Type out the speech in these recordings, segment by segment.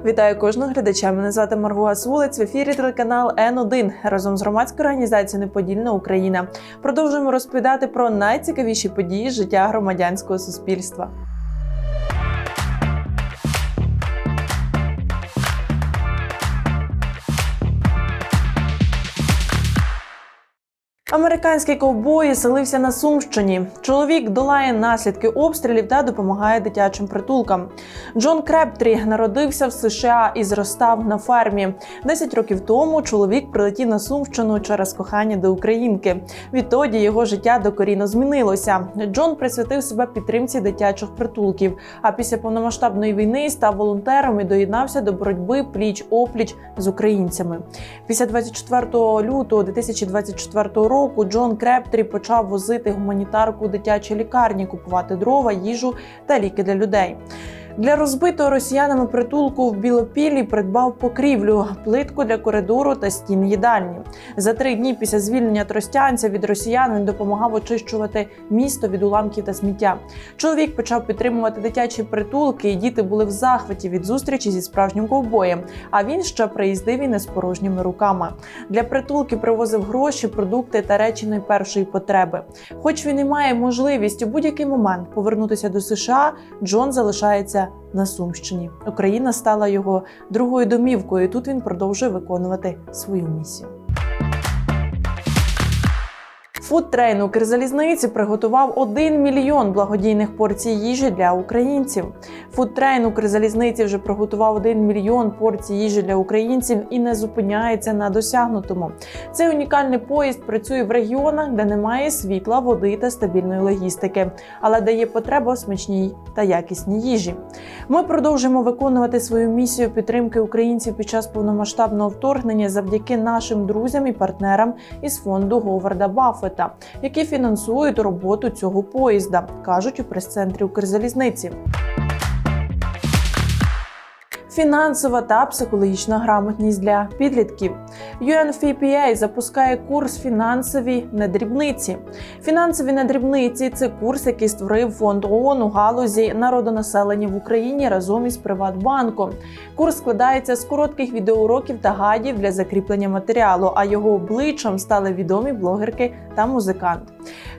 Вітаю кожного глядача. Мене звати Марго Асвулець. В ефірі телеканал Н1 разом з громадською організацією Неподільна Україна. Продовжуємо розповідати про найцікавіші події життя громадянського суспільства. Американський ковбой селився на Сумщині. Чоловік долає наслідки обстрілів та допомагає дитячим притулкам. Джон Крептрі народився в США і зростав на фермі. Десять років тому чоловік прилетів на Сумщину через кохання до українки. Відтоді його життя докорінно змінилося. Джон присвятив себе підтримці дитячих притулків. А після повномасштабної війни став волонтером і доєднався до боротьби пліч опліч з українцями. Після 24 лютого 2024 року Джон Крептрі почав возити гуманітарку у дитячі лікарні, купувати дрова, їжу та ліки для людей. Для розбитого росіянами притулку в Білопіллі придбав покрівлю, плитку для коридору та стін їдальні. За три дні після звільнення тростянця від росіян він допомагав очищувати місто від уламків та сміття. Чоловік почав підтримувати дитячі притулки, і діти були в захваті від зустрічі зі справжнім ковбоєм. А він ще приїздив і не з порожніми руками. Для притулки привозив гроші, продукти та речі найпершої потреби. Хоч він і має можливість у будь-який момент повернутися до США, Джон залишається на Сумщині. Україна стала його другою домівкою. і Тут він продовжує виконувати свою місію. Фудтрейн Укрзалізниці приготував 1 мільйон благодійних порцій їжі для українців. Фудтрейн Укрзалізниці вже приготував 1 мільйон порцій їжі для українців і не зупиняється на досягнутому. Цей унікальний поїзд працює в регіонах, де немає світла, води та стабільної логістики, але дає потреба в смачній та якісній їжі. Ми продовжуємо виконувати свою місію підтримки українців під час повномасштабного вторгнення завдяки нашим друзям і партнерам із фонду Говарда Баффета, які фінансують роботу цього поїзда, кажуть у прес-центрі Укрзалізниці. Фінансова та психологічна грамотність для підлітків. UNFPA запускає курс фінансові недрібниці. Фінансові недрібниці це курс, який створив фонд ООН у галузі народонаселення в Україні разом із Приватбанком. Курс складається з коротких відеоуроків та гайдів для закріплення матеріалу, а його обличчям стали відомі блогерки та музикант.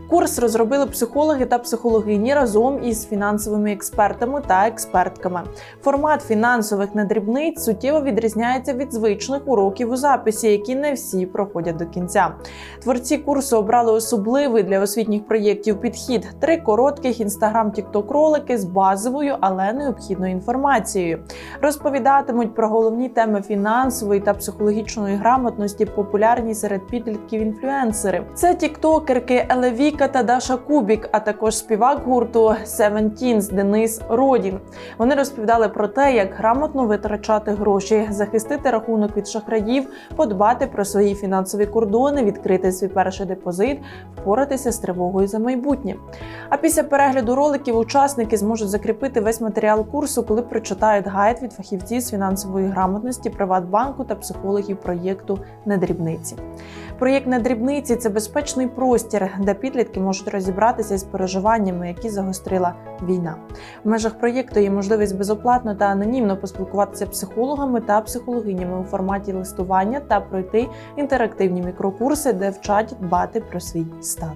Курс розробили психологи та психологині разом із фінансовими експертами та експертками. Формат фінансових недрібниць суттєво відрізняється від звичних уроків у записі, які не всі проходять до кінця. Творці курсу обрали особливий для освітніх проєктів підхід: три коротких інстаграм тікток ролики з базовою, але необхідною інформацією. Розповідатимуть про головні теми фінансової та психологічної грамотності, популярні серед підлітків інфлюенсери. Це тіктокерки Елевіка та Даша Кубік, а також співак гурту Seventeens Денис Родін. Вони розповідали про те, як грамотно витрачати гроші, захистити рахунок від шахраїв, подбати про свої фінансові кордони, відкрити свій перший депозит, впоратися з тривогою за майбутнє. А після перегляду роликів учасники зможуть закріпити весь матеріал курсу, коли прочитають гайд від фахівців з фінансової грамотності, Приватбанку та психологів проєкту Недрібниці. Проєкт Недрібниці це безпечний простір, де підлітки можуть розібратися з переживаннями, які загострила війна. В межах проєкту є можливість безоплатно та анонімно поспілкуватися психологами та психологинями у форматі листування та пройти інтерактивні мікрокурси, де вчать дбати про свій стан.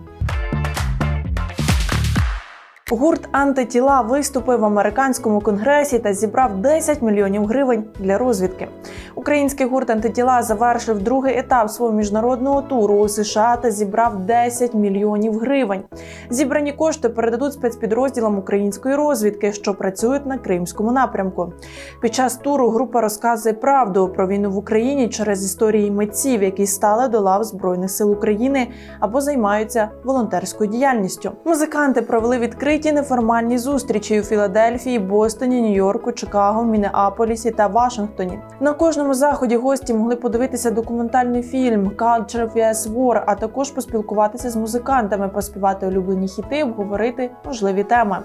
Гурт антитіла виступив в американському конгресі та зібрав 10 мільйонів гривень для розвідки. Український гурт антитіла завершив другий етап свого міжнародного туру у США та зібрав 10 мільйонів гривень. Зібрані кошти передадуть спецпідрозділам української розвідки, що працюють на кримському напрямку. Під час туру група розказує правду про війну в Україні через історії митців, які стали до лав збройних сил України або займаються волонтерською діяльністю. Музиканти провели відкриті неформальні зустрічі у Філадельфії, Бостоні, Нью-Йорку, Чикаго, Мінеаполісі та Вашингтоні. На кожному заході гості могли подивитися документальний фільм Culture vs. War, а також поспілкуватися з музикантами, поспівати улюблені хіти, обговорити важливі теми.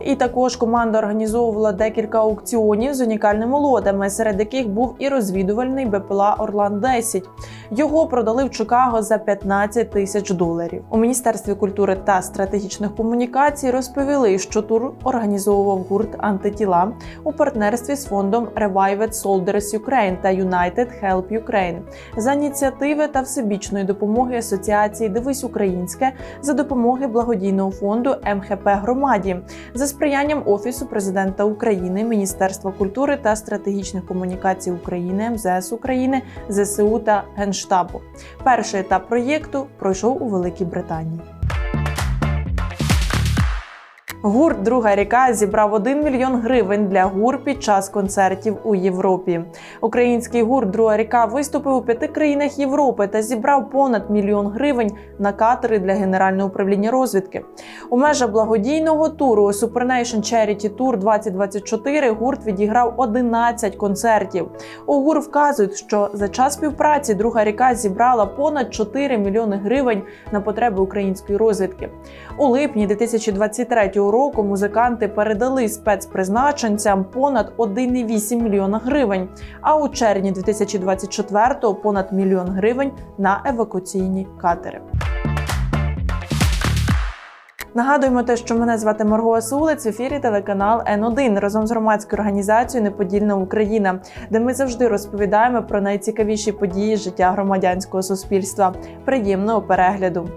І також команда організовувала декілька аукціонів з унікальними лотами, серед яких був і розвідувальний БПЛА Орлан 10 Його продали в Чикаго за 15 тисяч доларів. У міністерстві культури та стратегічних комунікацій розповіли, що тур організовував гурт антитіла у партнерстві з фондом Revived Soldiers Ukraine та United Help Ukraine за ініціативи та всебічної допомоги асоціації Дивись Українське за допомоги благодійного фонду МХП Громаді за сприянням Офісу президента України, Міністерства культури та стратегічних комунікацій України, МЗС України, ЗСУ та Генштабу. Перший етап проєкту пройшов у Великій Британії. Гурт Друга ріка зібрав 1 мільйон гривень для гур під час концертів у Європі. Український гурт Друга ріка виступив у п'яти країнах Європи та зібрав понад мільйон гривень на катери для Генерального управління розвідки. У межах благодійного туру Supernation Charity Tour 2024 гурт відіграв 11 концертів. У ГУР вказують, що за час співпраці друга ріка зібрала понад 4 мільйони гривень на потреби української розвідки. У липні 2023 року музиканти передали спецпризначенцям понад 1,8 мільйона гривень. А у червні 2024 понад мільйон гривень на евакуаційні катери. Нагадуємо те, що мене звати Марго Асулець в ефірі телеканал Н1 разом з громадською організацією Неподільна Україна, де ми завжди розповідаємо про найцікавіші події життя громадянського суспільства. Приємного перегляду!